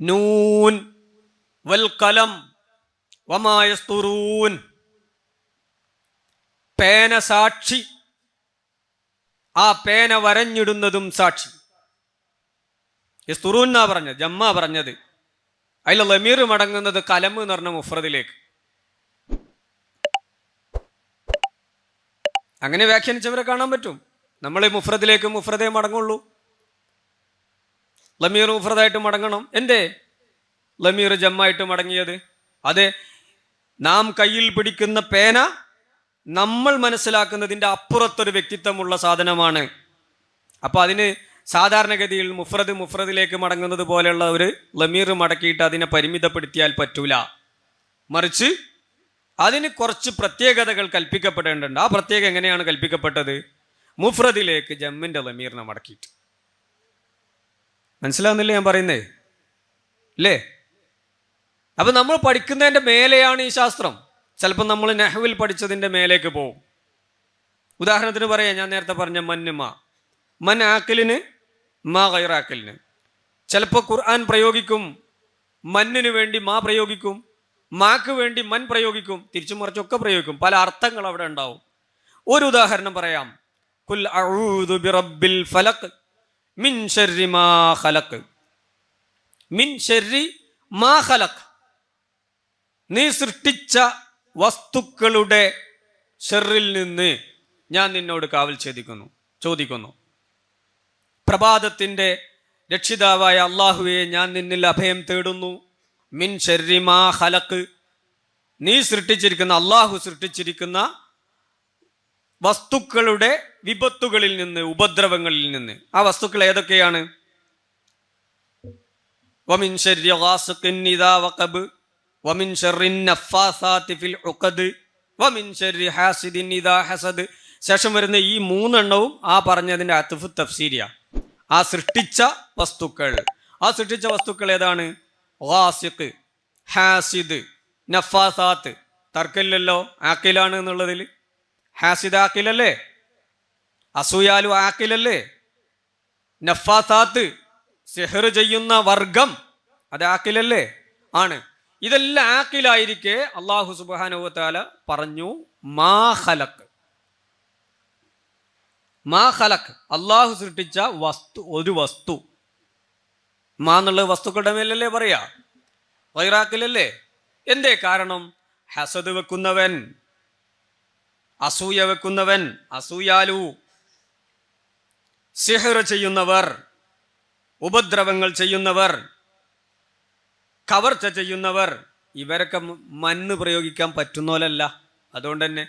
നൂൻ വൽ കലം വമായസ്തുറൂൻ പേന സാക്ഷി ആ പേന വരഞ്ഞിടുന്നതും സാക്ഷി. യസ്തുറൂൻ എന്നാ പറഞ്ഞത്? ജമ്മ പറഞ്ഞത്. അതിൽ ലമീർ മടങ്ങുന്നത് കലം എന്ന് പറഞ്ഞ മുഫ്രദിലേക്ക്. അങ്ങനെ വ്യാഖ്യാനിച്ചവരെ കാണാൻ പറ്റും. നമ്മൾ മുഫ്രദിലേക്ക് മുഫ്രദേ മടങ്ങുള്ളൂ. ലമീർ മുഫ്രദായിട്ട് മടങ്ങണം. എന്തേ? ലമീർ ജമ്മായിട്ട് മടങ്ങിയത്. അതെ നാം കയ്യിൽ പിടിക്കുന്ന പേന നമ്മൾ മനസ്സിലാക്കുന്നതിന്റെ അപ്പുറത്തൊരു വ്യക്തിത്വമുള്ള സാധനമാണ്. അപ്പോൾ അതിന് സാധാരണഗതിയിൽ മുഫ്രദ് മുഫ്രദിലേക്ക് മടങ്ങുന്നത് പോലെയുള്ള ഒരു ലമീർ മടക്കിയിട്ട് അതിനെ പരിമിതപ്പെടുത്തിയാൽ പറ്റൂല. മറിച്ച് അതിന് കുറച്ച് പ്രത്യേകതകൾ കൽപ്പിക്കപ്പെടേണ്ടതുണ്ട്. ആ പ്രത്യേകം എങ്ങനെയാണ് കൽപ്പിക്കപ്പെട്ടത്? മുഫ്രദിലേക്ക് ജമ്മിന്റെ ലമീറിനെ മടക്കിയിട്ട്. മനസ്സിലാവുന്നില്ലേ ഞാൻ പറയുന്നേ? അല്ലേ അപ്പൊ നമ്മൾ പഠിക്കുന്നതിന്റെ മേലെയാണ് ഈ ശാസ്ത്രം. ചിലപ്പോൾ നമ്മൾ നെഹ്വിൽ പഠിച്ചതിന്റെ മേലേക്ക് പോകും. ഉദാഹരണത്തിന് പറയാം ഞാൻ നേരത്തെ പറഞ്ഞ മന്ന് മാ. മൻ ആക്കലിന് മാ കയറാക്കലിന് ചിലപ്പോൾ ഖുർആൻ പ്രയോഗിക്കും മന്നിനു വേണ്ടി മാ പ്രയോഗിക്കും മാക്ക് വേണ്ടി മൻ പ്രയോഗിക്കും തിരിച്ചു മറിച്ചൊക്കെ പ്രയോഗിക്കും. പല അർത്ഥങ്ങൾ അവിടെ ഉണ്ടാവും. ഒരു ഉദാഹരണം പറയാം. കുൽ ഫലക്. മിൻ ശർരി മാ ഖലഖ്. മിൻ ശർരി മാ ഖലഖ്. നീ സൃഷ്ടിച്ച വസ്തുക്കളുടെ ഷെറിൽ നിന്ന് ഞാൻ നിന്നോട് കാവൽ ഛേദിക്കുന്നു ചോദിക്കുന്നു. പ്രഭാതത്തിന്റെ രക്ഷിതാവായ അള്ളാഹുവെ ഞാൻ നിന്നിൽ അഭയം തേടുന്നു. മിൻ ഷെറിമാ ഹലക്ക് നീ സൃഷ്ടിച്ചിരിക്കുന്ന അള്ളാഹു സൃഷ്ടിച്ചിരിക്കുന്ന വസ്തുക്കളുടെ വിപത്തുകളിൽ നിന്ന് ഉപദ്രവങ്ങളിൽ നിന്ന്. ആ വസ്തുക്കൾ ഏതൊക്കെയാണ്? വമിൻ വമിൻ ഫിൽ വമിൻ ഹസദ്. ശേഷം വരുന്ന ഈ മൂന്നെണ്ണവും ആ പറഞ്ഞതിന്റെ അത്തുഫ് തഫ്സീരിയ. ആ സൃഷ്ടിച്ച വസ്തുക്കൾ. ആ സൃഷ്ടിച്ച വസ്തുക്കൾ ഏതാണ്? ഗാസിഖ് ഹാസിദ് നഫാസാത്ത്. തർക്കില്ലല്ലോ ആക്കിലാണ് എന്നുള്ളതിൽ. ഹാസിദ് ആക്കിലല്ലേ അസൂയാലു ആക്കിലല്ലേ? നഫാസാത്ത് സെഹർ ചെയ്യുന്ന വർഗം അത് ആക്കിലല്ലേ? ആണ്. ഇതെല്ലാം ആക്കിലായിരിക്കെ അള്ളാഹു സുബാനുവത്താല പറഞ്ഞു മാ ഖലക്ക് മാ ഖലക്ക് അള്ളാഹു സൃഷ്ടിച്ച വസ്തു ഒരു വസ്തു. മാ എന്നുള്ളത് വസ്തുക്കളുടെ മേലല്ലേ പറയാ? വൈറാക്കിലല്ലേ? എന്തേ കാരണം? ഹസദ് വെക്കുന്നവൻ അസൂയ വെക്കുന്നവൻ അസൂയാലു. സിഹർ ചെയ്യുന്നവർ ഉപദ്രവങ്ങൾ ചെയ്യുന്നവർ കവർച്ച ചെയ്യുന്നവർ ഇവരൊക്കെ മണ്ണ് പ്രയോഗിക്കാൻ പറ്റുന്നോലല്ല. അതുകൊണ്ട് തന്നെ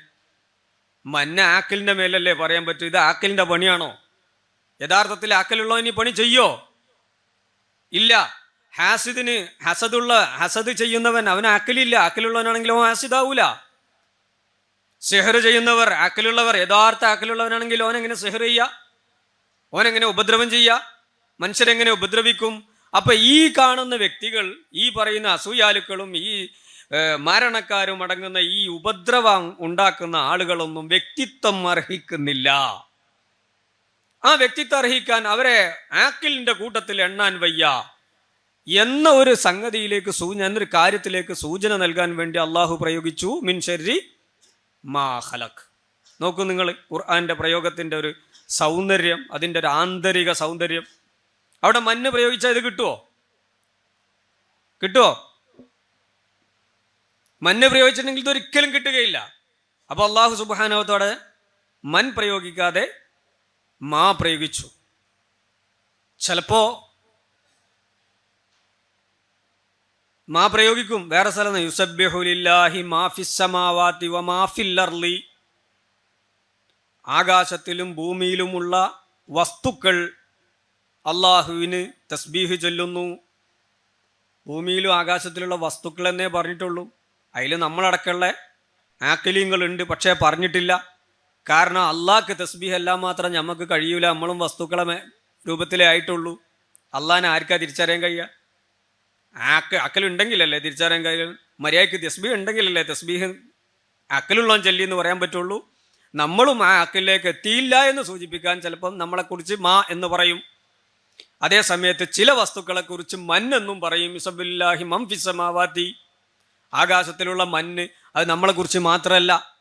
മഞ്ഞ ആക്കലിന്റെ മേലല്ലേ പറയാൻ പറ്റൂ ഇത് ആക്കലിന്റെ പണിയാണോ? യഥാർത്ഥത്തിൽ ആക്കലുള്ളവൻ ഈ പണി ചെയ്യോ? ഇല്ല. ഹാസിദിന് ഹസദുള്ള ഹസദ് ചെയ്യുന്നവൻ അവൻ ആക്കലില്ല. ആക്കലുള്ളവനാണെങ്കിൽ അവൻ ഹാസിദാവൂല. സെഹർ ചെയ്യുന്നവർ അക്കലുള്ളവർ യഥാർത്ഥ അക്കലുള്ളവനാണെങ്കിൽ ഓനെങ്ങനെ സെഹർ ചെയ്യുക ഓനെങ്ങനെ ഉപദ്രവം ചെയ്യുക മനുഷ്യരെങ്ങനെ ഉപദ്രവിക്കും? അപ്പൊ ഈ കാണുന്ന വ്യക്തികൾ ഈ പറയുന്ന അസൂയാലുക്കളും ഈ മരണക്കാരും അടങ്ങുന്ന ഈ ഉപദ്രവം ഉണ്ടാക്കുന്ന ആളുകളൊന്നും വ്യക്തിത്വം അർഹിക്കുന്നില്ല. ആ വ്യക്തിത്വം അർഹിക്കാൻ അവരെ ആക്കിലിന്റെ കൂട്ടത്തിൽ എണ്ണാൻ വയ്യ. എന്ന ഒരു സംഗതിയിലേക്ക് സൂചന എന്നൊരു കാര്യത്തിലേക്ക് സൂചന നൽകാൻ വേണ്ടി അള്ളാഹു പ്രയോഗിച്ചു. മിൻ ശരി മാ ഹലക് നോക്കൂ നിങ്ങൾ ഖുർആന്റെ പ്രയോഗത്തിന്റെ ഒരു സൗന്ദര്യം അതിന്റെ ഒരു ആന്തരിക സൗന്ദര്യം. അവിടെ മഞ്ഞ് പ്രയോഗിച്ചാൽ ഇത് കിട്ടുമോ കിട്ടുമോ മഞ്ഞ് പ്രയോഗിച്ചിട്ടുണ്ടെങ്കിൽ ഇത് ഒരിക്കലും കിട്ടുകയില്ല. അപ്പോൾ അള്ളാഹു സുബാനവത്തോടെ മൻ പ്രയോഗിക്കാതെ മാ പ്രയോഗിച്ചു. ചിലപ്പോ മാ പ്രയോഗിക്കും. വേറെ സ്ഥലം യുസബ്യഹുലില്ലാഹി അർളി. ആകാശത്തിലും ഭൂമിയിലുമുള്ള വസ്തുക്കൾ അള്ളാഹുവിന് തസ്ബീഹ് ചൊല്ലുന്നു. ഭൂമിയിലും ആകാശത്തിലുള്ള വസ്തുക്കൾ എന്നേ പറഞ്ഞിട്ടുള്ളൂ. അതിൽ നമ്മളടക്കമുള്ള ആക്കലിങ്ങളുണ്ട് പക്ഷേ പറഞ്ഞിട്ടില്ല. കാരണം അള്ളാഹ്ക്ക് തസ്ബീഹ് എല്ലാം മാത്രം നമുക്ക് കഴിയൂല. നമ്മളും വസ്തുക്കളെ രൂപത്തിലേ ആയിട്ടുള്ളൂ അള്ളാഹിനെ ആർക്കാ തിരിച്ചറിയാൻ കഴിയുക ആക്ക് അക്കലുണ്ടെങ്കിലല്ലേ തിരിച്ചറിയാൻ കഴിയും മര്യാദയ്ക്ക് തസ്ബീഹ് ഉണ്ടെങ്കിലല്ലേ തസ്ബീഹ് അക്കലുള്ളവൻ ചൊല്ലി എന്ന് പറയാൻ പറ്റുള്ളൂ. നമ്മളും ആ അക്കലിലേക്ക് എത്തിയില്ല എന്ന് സൂചിപ്പിക്കാൻ ചിലപ്പം നമ്മളെക്കുറിച്ച് മാ എന്ന് പറയും. അതേ സമയത്ത് ചില വസ്തുക്കളെ കുറിച്ച് മന്നെന്നും പറയും. ഇസബില്ലാഹി മംഫിസമാവാത്തി ആകാശത്തിലുള്ള മഞ്ഞ് അത് നമ്മളെക്കുറിച്ച് മാത്രമല്ല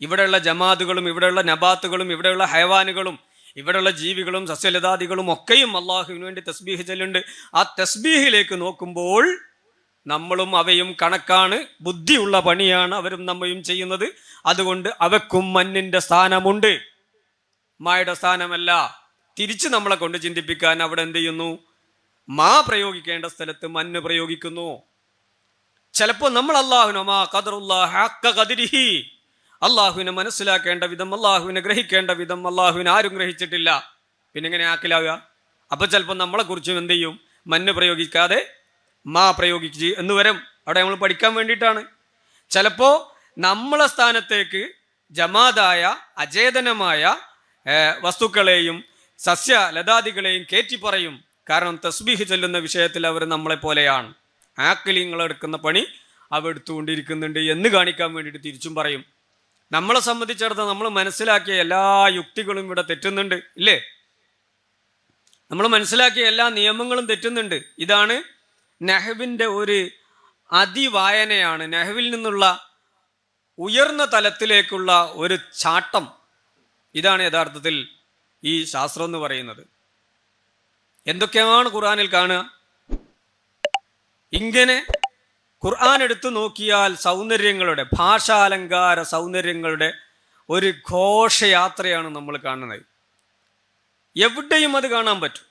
ഇവിടെയുള്ള ജമാതുകളും ഇവിടെയുള്ള നബാത്തുകളും ഇവിടെയുള്ള ഹയവാനുകളും ഇവിടെയുള്ള ജീവികളും സസ്യലതാദികളും ഒക്കെയും അള്ളാഹുവിന് വേണ്ടി തസ്ബീഹ് ചെല്ലുന്നുണ്ട്. ആ തസ്ബീഹിലേക്ക് നോക്കുമ്പോൾ നമ്മളും അവയും കണക്കാണ്. ബുദ്ധിയുള്ള പണിയാണ് അവരും നമ്മയും ചെയ്യുന്നത്. അതുകൊണ്ട് അവക്കും മഞ്ഞിന്റെ സ്ഥാനമുണ്ട്. മായുടെ സ്ഥാനമല്ല. തിരിച്ച് നമ്മളെ കൊണ്ട് ചിന്തിപ്പിക്കാൻ അവിടെ എന്ത് ചെയ്യുന്നു? മാ പ്രയോഗിക്കേണ്ട സ്ഥലത്ത് മഞ്ഞ് പ്രയോഗിക്കുന്നു. ചിലപ്പോൾ നമ്മൾ അള്ളാഹുനോ മാ കദറുല്ലാഹിരിഹി അള്ളാഹുവിനെ മനസ്സിലാക്കേണ്ട വിധം അള്ളാഹുവിനെ ഗ്രഹിക്കേണ്ട വിധം അള്ളാഹുവിനെ ആരും ഗ്രഹിച്ചിട്ടില്ല. പിന്നെ എങ്ങനെ ആക്കിലാവുക? അപ്പൊ ചിലപ്പോൾ നമ്മളെ കുറിച്ചും എന്ത് ചെയ്യും? മഞ്ഞ് പ്രയോഗിക്കാതെ മാ പ്രയോഗിച്ച് എന്ന് വരും. അവിടെ നമ്മൾ പഠിക്കാൻ വേണ്ടിയിട്ടാണ്. ചിലപ്പോൾ നമ്മളെ സ്ഥാനത്തേക്ക് ജമാതായ അചേതനമായ വസ്തുക്കളെയും സസ്യ ലതാദികളെയും കയറ്റി പറയും. കാരണം തസ്ബീഹ് ചൊല്ലുന്ന വിഷയത്തിൽ അവർ നമ്മളെ പോലെയാണ്. ആക്കലിങ്ങൾ എടുക്കുന്ന പണി അവ എടുത്തുകൊണ്ടിരിക്കുന്നുണ്ട് എന്ന് കാണിക്കാൻ വേണ്ടിയിട്ട് തിരിച്ചും പറയും. നമ്മളെ സംബന്ധിച്ചിടത്തോളം നമ്മൾ മനസ്സിലാക്കിയ എല്ലാ യുക്തികളും ഇവിടെ തെറ്റുന്നുണ്ട് ഇല്ലേ? നമ്മൾ മനസ്സിലാക്കിയ എല്ലാ നിയമങ്ങളും തെറ്റുന്നുണ്ട്. ഇതാണ് നെഹവിന്റെ ഒരു അതിവായനയാണ്. നെഹവിൽ നിന്നുള്ള ഉയർന്ന തലത്തിലേക്കുള്ള ഒരു ചാട്ടം. ഇതാണ് യഥാർത്ഥത്തിൽ ഈ ശാസ്ത്രം എന്ന് പറയുന്നത്. എന്തൊക്കെയാണ് ഖുറാനിൽ കാണുക? ഇങ്ങനെ ഖുർആൻ എടുത്തു നോക്കിയാൽ സൗന്ദര്യങ്ങളുടെ ഭാഷാലങ്കാര സൗന്ദര്യങ്ങളുടെ ഒരു ഘോഷയാത്രയാണ് നമ്മൾ കാണുന്നത്. എവിടെയും അത് കാണാൻ പറ്റും.